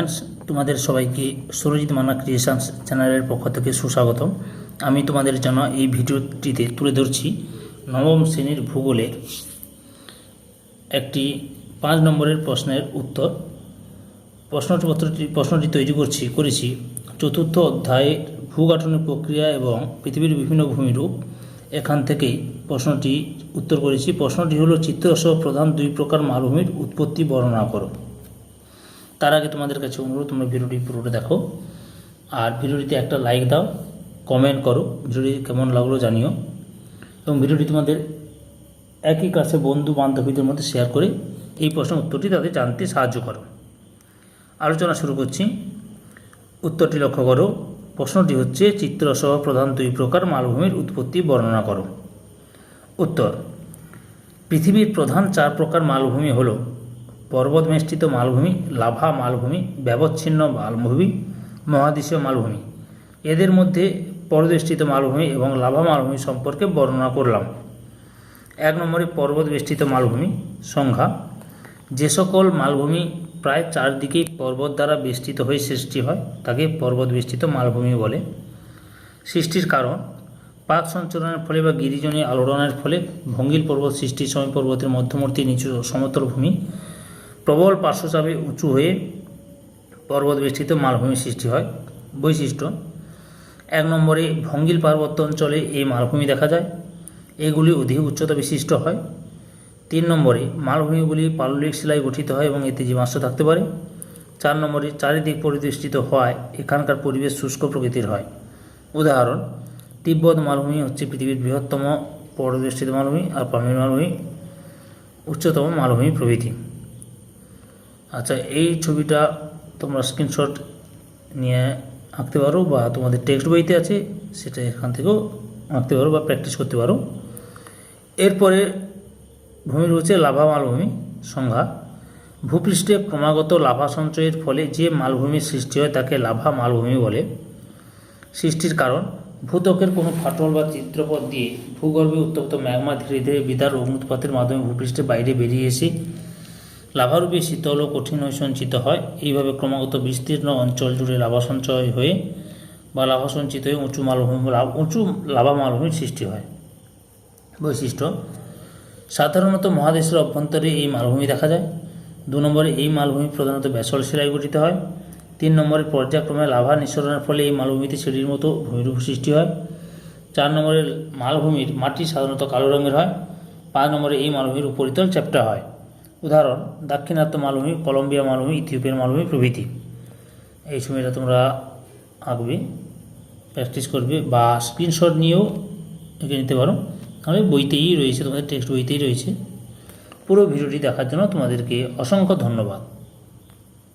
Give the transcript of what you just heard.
Friends তোমাদের সবাইকে Surajit Manna creations চ্যানেলের পক্ষ থেকে সুস্বাগতম। আমি তোমাদের জন্য এই ভিডিওটিতে তুলে ধরছি নবম শ্রেণির ভূগোলের একটি পাঁচ নম্বরের প্রশ্নের উত্তর। প্রশ্নপত্রটি, প্রশ্নটি তৈরি করছি, করেছি। চতুর্থ অধ্যায়ে ভূগাঠনের প্রক্রিয়া এবং পৃথিবীর বিভিন্ন ভূমিরূপ এখান থেকেই প্রশ্নটি উত্তর করেছি। প্রশ্নটি হলো, চিত্রসহ প্রধান দুই প্রকার মালভূমির উৎপত্তি বর্ণনা করো। তার আগে তোমাদের কাছে অনুরোধ, তোমরা ভিডিওটি পুরোটা দেখো। আর ভিডিওটিতে একটা লাইক দাও কমেন্ট করো, ভিডিওটি কেমন লাগল জানিও। এবং ভিডিওটি তোমাদের একই কাছে বন্ধু বান্ধবীদের মধ্যে শেয়ার করে এই প্রশ্নের উত্তরটি তাদের জানতে সাহায্য করো। আলোচনা শুরু করছি। উত্তরটি লক্ষ্য করো। প্রশ্নটি হচ্ছে, চিত্রসহ প্রধান দুই প্রকার মালভূমির উৎপত্তি বর্ণনা করো। উত্তর, পৃথিবীর প্রধান চার প্রকার মালভূমি হল পর্বতবেষ্টিত মালভূমি, লাভা মালভূমি, ব্যবচ্ছিন্ন মালভূমি, মহাদেশীয় মালভূমি। এদের মধ্যে পর্বতবেষ্টিত মালভূমি এবং লাভা মালভূমি সম্পর্কে বর্ণনা করলাম। এক নম্বরে পর্বতবেষ্টিত মালভূমি সংখ্যা যে সকল মালভূমি প্রায় চারদিকেই পর্বত দ্বারা বেষ্টিত হয়ে সৃষ্টি হয়, তাকে পর্বতবেষ্টিত মালভূমি বলে। সৃষ্টির কারণ, পাক সঞ্চরণের ফলে বা গিরিজনী আলোড়নের ফলে ভঙ্গিল পর্বত সৃষ্টির সময় পর্বতের মধ্যবর্তী নিচু সমতল ভূমি প্রবল পার্শ্বচাপে উঁচু হয়ে পর্বত বেষ্টিত মালভূমি সৃষ্টি হয়। বৈশিষ্ট্য, এক নম্বরে ভঙ্গিল পার্বত্য অঞ্চলে এই মালভূমি দেখা যায়। এগুলি অধিক উচ্চতা বিশিষ্ট হয়। তিন নম্বরে মালভূমিগুলি পাললিক শিলায় গঠিত হয় এবং এতে জীবাশ্ম থাকতে পারে। চার নম্বরে চারিদিক পরিবেষ্টিত হওয়ায় এখানকার পরিবেশ শুষ্ক প্রকৃতির হয়। উদাহরণ, তিব্বত মালভূমি হচ্ছে পৃথিবীর বৃহত্তম পরিবেষ্টিত মালভূমি আর পামির মালভূমি, উচ্চতম মালভূমি প্রভৃতি। আচ্ছা এই ছবিটা তোমরা স্ক্রিনশট নিয়ে আঁকতে পারো বা তোমাদের টেক্সট বইতে আছে, সেটা এখান থেকেও আঁকতে পারো বা প্র্যাকটিস করতে পারো। এরপরে ভূমি রয়েছে লাভা মালভূমি সংজ্ঞা ভূপৃষ্ঠে ক্রমাগত লাভা সঞ্চয়ের ফলে যে মালভূমির সৃষ্টি হয় তাকে লাভা মালভূমি বলে। সৃষ্টির কারণ, ভূত্বকের কোনো ফাটল বা চিত্রপথ দিয়ে ভূগর্ভে উত্তপ্ত ম্যাগমা ধীরে ধীরে বিদার অগ্নুৎপাতের মাধ্যমে ভূপৃষ্ঠের বাইরে বেরিয়ে এসে লাভারূপে শীতল ও কঠিন হয়ে সঞ্চিত হয়। এইভাবে ক্রমাগত বিস্তীর্ণ অঞ্চল জুড়ে লাভা সঞ্চয় হয়ে বা লাভা সঞ্চিত হয়ে উঁচু মালভূমি, লাভ- উঁচু লাভা মালভূমির সৃষ্টি হয়। বৈশিষ্ট্য, সাধারণত মহাদেশের অভ্যন্তরে এই মালভূমি দেখা যায়। দু নম্বরে এই মালভূমি প্রধানত ব্যাসল শিলায় গঠিত হয়। তিন নম্বরে পর্যায়ক্রমে লাভা নিঃসরণের ফলে এই মালভূমিতে সিঁড়ির মতো ভূমিরূপ সৃষ্টি হয়। চার নম্বরে মালভূমির মাটি সাধারণত কালো রঙের হয়। পাঁচ নম্বরে এই মালভূমির উপরিতল চ্যাপ্টা হয়। উদাহরণ, দাক্ষিণাত্য মালভূমি, কলম্বিয়া মালভূমি, ইথিওপিয়ার মালভূমি প্রভৃতি। এই সময়টা তোমরা আঁকবে প্র্যাকটিস করবে বা স্ক্রিনশট নিয়েও এঁকে নিতে পারো। তাহলে বইতেই রয়েছে, তোমাদের টেক্সট বইতেই রয়েছে। পুরো ভিডিওটি দেখার জন্য তোমাদেরকে অসংখ্য ধন্যবাদ।